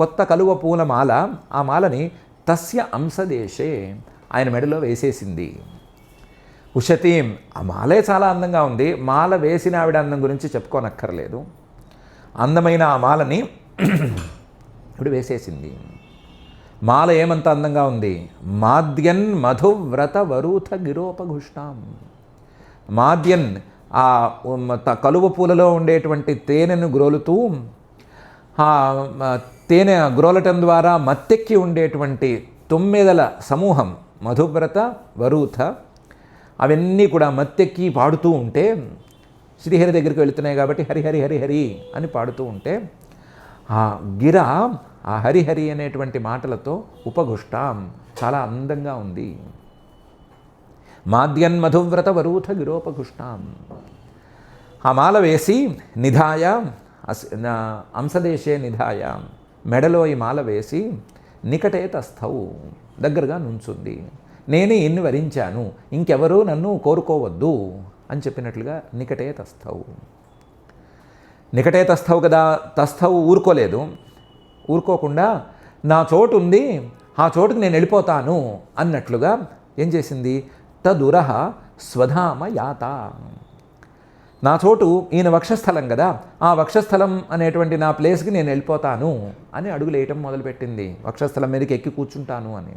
కొత్త కలువ పూల మాల ఆ మాలని తస్య అంశదేశే ఆయన మెడలో వేసేసింది. ఉషతీం ఆ మాలే చాలా అందంగా ఉంది. మాల వేసిన ఆవిడ అందం గురించి చెప్పుకోనక్కర్లేదు. అందమైన ఆ మాలని ఇప్పుడు వేసేసింది. మాల ఏమంత అందంగా ఉంది? మాద్యన్ మధువ్రత వరూథ గిరోపఘుష్ణాం. మాద్యన్ ఆ త- కలువ పూలలో ఉండేటువంటి తేనెను గ్రోలుతూ తేనె గ్రోలటం ద్వారా మత్తెక్కి ఉండేటువంటి తొమ్మిదల సమూహం మధువ్రత వరూథ అవన్నీ కూడా మత్తెక్కి పాడుతూ ఉంటే శ్రీహరి దగ్గరికి వెళుతున్నాయి కాబట్టి హరిహరి హరిహరి అని పాడుతూ ఉంటే ఆ గిర ఆ హరిహరి అనేటువంటి మాటలతో ఉపఘుష్టాం చాలా అందంగా ఉంది. మాద్యన్ మధువ్రత వరూథ గిరోపఘుష్టాం. ఆ మాల వేసి నిధాయ అస్ నా అంశదేశే నిధాయ. మెడలో ఈ మాల వేసి నికటే తస్థవు దగ్గరగా నుంచుంది. నేనే ఇన్ని వరించాను? ఇంకెవరూ నన్ను కోరుకోవద్దు అని చెప్పినట్లుగా నికటే తస్థవు నికటే తస్థవు కదా? తస్థవు ఊరుకోలేదు. ఊరుకోకుండా నా చోటు ఉంది ఆ చోటుకు నేను వెళ్ళిపోతాను అన్నట్లుగా ఏం చేసింది? తదురహ స్వధామ యాత నా చోటు ఈయన వక్షస్థలం కదా ఆ వక్షస్థలం అనేటువంటి నా ప్లేస్కి నేను వెళ్ళిపోతాను అని అడుగులేయటం మొదలుపెట్టింది. వక్షస్థలం మీదకి ఎక్కి కూర్చుంటాను అని.